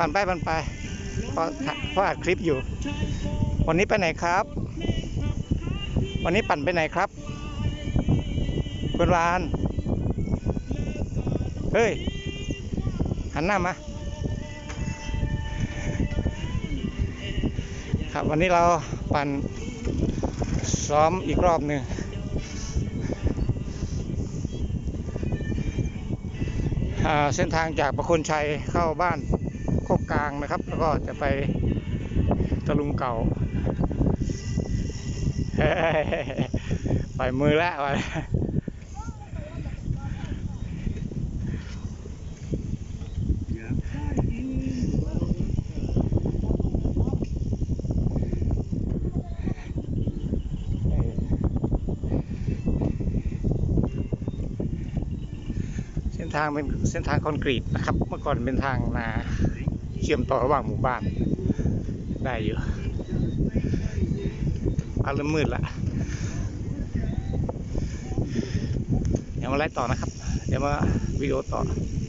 ปั่นไปปั่นไปเพราะเพราะอัดคลิปอยู่ วันนี้ไปไหนครับ วันนี้ปั่นไปไหนครับเพื่อนวานเฮ้ย หันหน้ามา ครับวันนี้เราปั่นซ้อมอีกรอบหนึ่งเส้นทางจากประคนชัยเข้าบ้าน โคกกลางนะครับ แล้วก็จะไปตะลุงเก่าปล่อยมือแล้วไปเส้นทางเป็นเส้นทางคอนกรีตนะครับ เมื่อก่อนเป็นทางนา เชื่อมต่อระหว่างหมู่บ้าน ได้อยู่อาเริ่มมืดละเดี๋ยวมาไล่ต่อนะครับ เดี๋ยวมาวิดีโอต่อ